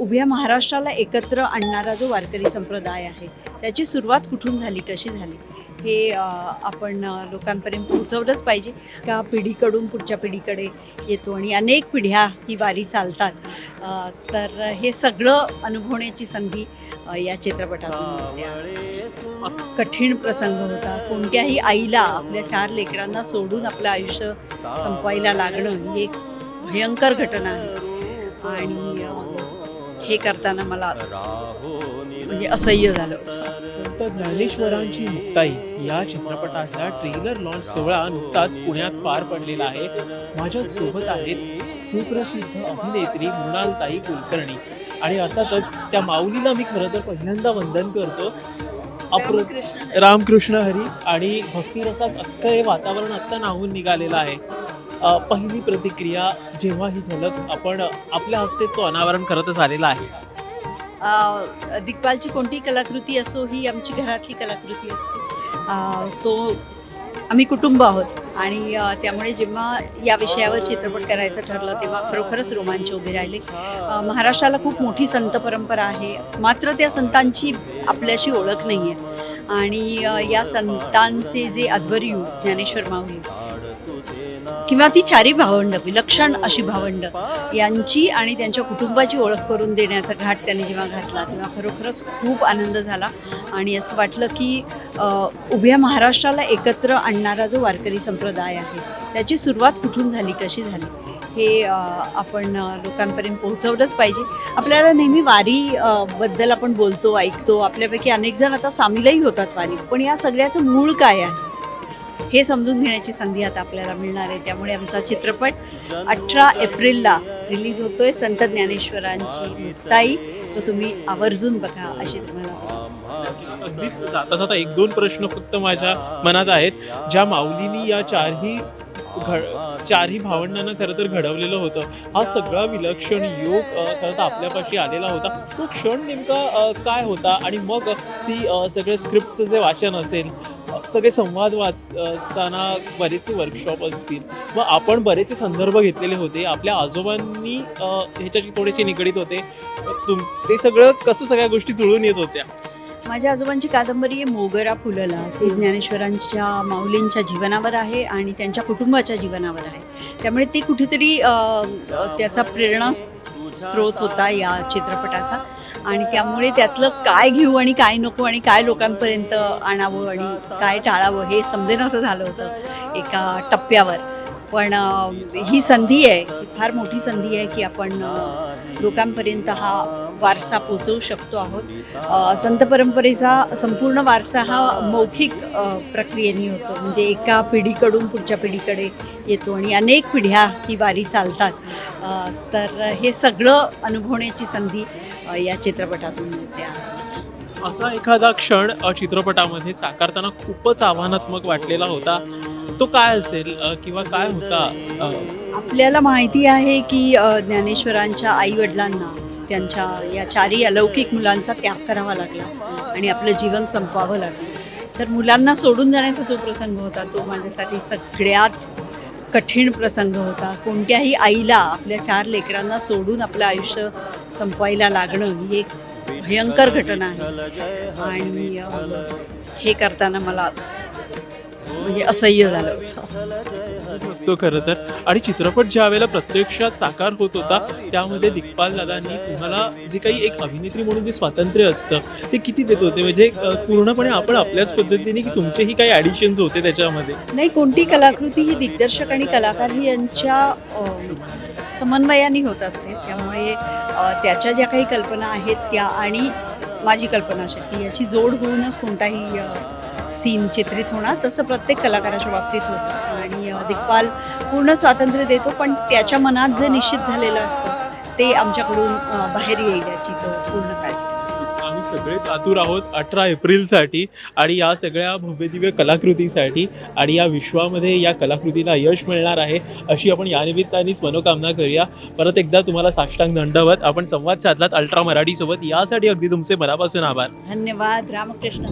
उभ्या महाराष्ट्राला एकत्र आणणारा जो वारकरी संप्रदाय आहे त्याची सुरुवात कुठून झाली कशी झाली? हे आपण लोकांपर्यंत पोहोचवलंच पाहिजे. का पिढीकडून पुढच्या पिढीकडे येतो आणि अनेक पिढ्या ही वारी चालतात. तर हे सगळं अनुभवण्याची संधी या चित्रपटातून कठीण प्रसंग होता. कोणत्याही आईला आपल्या चार लेकरांना सोडून आपलं आयुष्य संपवायला लागणं ही एक भयंकर घटना आहे. आणि हे करताना मला म्हणजे असह्य झालं. संत ज्ञानेश्वरांची मुक्ताई या चित्रपटाचा ट्रेलर लॉन्च सोहळा नुकताच पुण्यात पार पडलेला आहे. माझ्या सोबत आहेत सुप्रसिद्ध अभिनेत्री मृणालताई कुलकर्णी. आणि अर्थातच त्या माऊलीला मी खरं तर पहिल्यांदा वंदन करतो. अप्र रामकृष्ण हरी आणि भक्तिरसात अख्खं हे वातावरण आत्ता नाहून निघालेलं आहे. पहिली प्रतिक्रिया जेव्हा ही झलक आपण आपल्या हस्तेच तो अनावरण करतच आलेला आहे. दिग्पालची कोणतीही कलाकृती असो ही आमची घरातली कलाकृती असते तो आम्ही कुटुंब आहोत. आणि त्यामुळे जेव्हा या विषयावर चित्रपट करायचं ठरलं तेव्हा खरोखरच रोमांच उभे राहिले. महाराष्ट्राला खूप मोठी संत परंपरा आहे. मात्र त्या संतांची आपल्याशी ओळख नाही आहे आणि या संतांचे जे अध्वर्यू ज्ञानेश्वर माऊली किंवा ती चारी भावंड विलक्षण अशी भावंड यांची आणि त्यांच्या कुटुंबाची ओळख करून देण्याचा घाट त्यांनी जेव्हा घातला तेव्हा खरोखरच खूप आनंद झाला. आणि असं वाटलं की उभ्या महाराष्ट्राला एकत्र आणणारा जो वारकरी संप्रदाय आहे त्याची सुरुवात कुठून झाली कशी झाली हे आपण लोकांपर्यंत पोहोचवलंच पाहिजे. आपल्याला नेहमी वारी बद्दल आपण बोलतो ऐकतो. आपल्यापैकी अनेक जण आता सामीलही होतात वारी. पण या सगळ्याचं मूळ काय आहे? हे समजून घेण्याची संधी आता आपल्याला मिळणार आहे. त्यामुळे आमचा चित्रपट अठरा एप्रिलला रिलीज होतोय. संत ज्ञानेश्वरांची मुक्ताई. तो तुम्ही आवर्जून बघा अशी तुम्हाला अगदीच. जाता जाता एक दोन प्रश्न फक्त माझ्या मनात आहेत. ज्या माऊलीनी या चारही घड चारही भावंडांना खरं तर घडवलेलं होतं. हा सगळा विलक्षण योग खरं तर आपल्यापाशी आलेला होता. तो क्षण नेमका काय होता? आणि मग ती सगळे स्क्रिप्टचं जे वाचन असेल सगळे संवाद वाचताना बरेचसे वर्कशॉप असतील. मग आपण बरेचसे संदर्भ घेतलेले होते. आपल्या आजोबांनी ह्याच्याशी थोडेसे निगडीत होते. तुम ते सगळं कसं सगळ्या गोष्टी जुळून येत होत्या? माझ्या आजोबांची कादंबरी आहे मोगरा फुलला. ते ज्ञानेश्वरांच्या माऊलींच्या जीवनावर आहे आणि त्यांच्या कुटुंबाच्या जीवनावर आहे. त्यामुळे ते कुठेतरी त्याचा प्रेरणा स्रोत होता या चित्रपटाचा. आणि त्यामुळे त्यातलं काय घेऊ आणि काय नको आणि काय लोकांपर्यंत आणावं आणि काय टाळावं हे समजेनासं झालं होतं एका टप्प्यावर. पण ही संधी आहे ही फार मोठी संधी आहे की आपण लोकांपर्यंत हा वारसा पोचवू शकतो आहोत. संत परंपरेचा संपूर्ण वारसा हा मौखिक प्रक्रियेने होतो. म्हणजे एका पिढीकडून पुढच्या पिढीकडे येतो आणि अनेक पिढ्या ही वारी चालतात. तर हे सगळं अनुभवण्याची संधी या चित्रपटातून मिळते आहे. असा एखादा क्षण चित्रपटामध्ये साकारताना खूपच आव्हानात्मक वाटलेला होता. तो काय असेल किंवा काय होता? आपल्याला माहिती आहे की ज्ञानेश्वरांच्या आईवडिलांना त्यांच्या या चारही अलौकिक मुलांचा त्याग करावा लागला आणि आपलं जीवन संपवावं लागलं. तर मुलांना सोडून जाण्याचा जो प्रसंग होता तो माझ्यासाठी सगळ्यात कठीण प्रसंग होता. कोणत्याही आईला आपल्या चार लेकरांना सोडून आपलं आयुष्य संपवायला लागणं ही एक भयंकर घटना आहे. आणि हे करताना मला म्हणजे असह्य झालं. तो खरं तर. आणि चित्रपट ज्या वेळेला प्रत्यक्षात साकार होत होता त्यामध्ये दिग्पाल दादांनी तुम्हाला जे काही एक अभिनेत्री म्हणून जे स्वातंत्र्य असतं ते किती देत होते? म्हणजे पूर्णपणे आपण आपल्याच पद्धतीने की तुमचेही काही ॲडिशन्स होते त्याच्यामध्ये? नाही कोणती कलाकृती ही दिग्दर्शक आणि कलाकार ही यांच्या समन्वयाने होत असते. त्यामुळे त्याच्या ज्या काही कल्पना आहेत त्या आणि माझी कल्पनाशक्ती याची जोड होऊनच कोणताही सीन चित्रित होणार. तसं प्रत्येक कलाकाराच्या बाबतीत होतं. आणि दिग्पाल पूर्ण स्वातंत्र्य देतो पण त्याच्या मनात जे निश्चित झालेलं असतं ते आमच्याकडून बाहेर येईल याची तो पूर्ण काळजी सगळेच आतुर आहोत अठरा एप्रिलसाठी आणि या सगळ्या भव्यदिव्य कलाकृतीसाठी आणि या विश्वामध्ये या कलाकृतीला यश मिळणार आहे अशी आपण या निमित्तानेच मनोकामना करूया. परत एकदा तुम्हाला साष्टांग दंडवत आपण संवाद साधलात अल्ट्रा मराठीसोबत. यासाठी अगदी तुमचे मनापासून आभार. धन्यवाद. रामकृष्ण.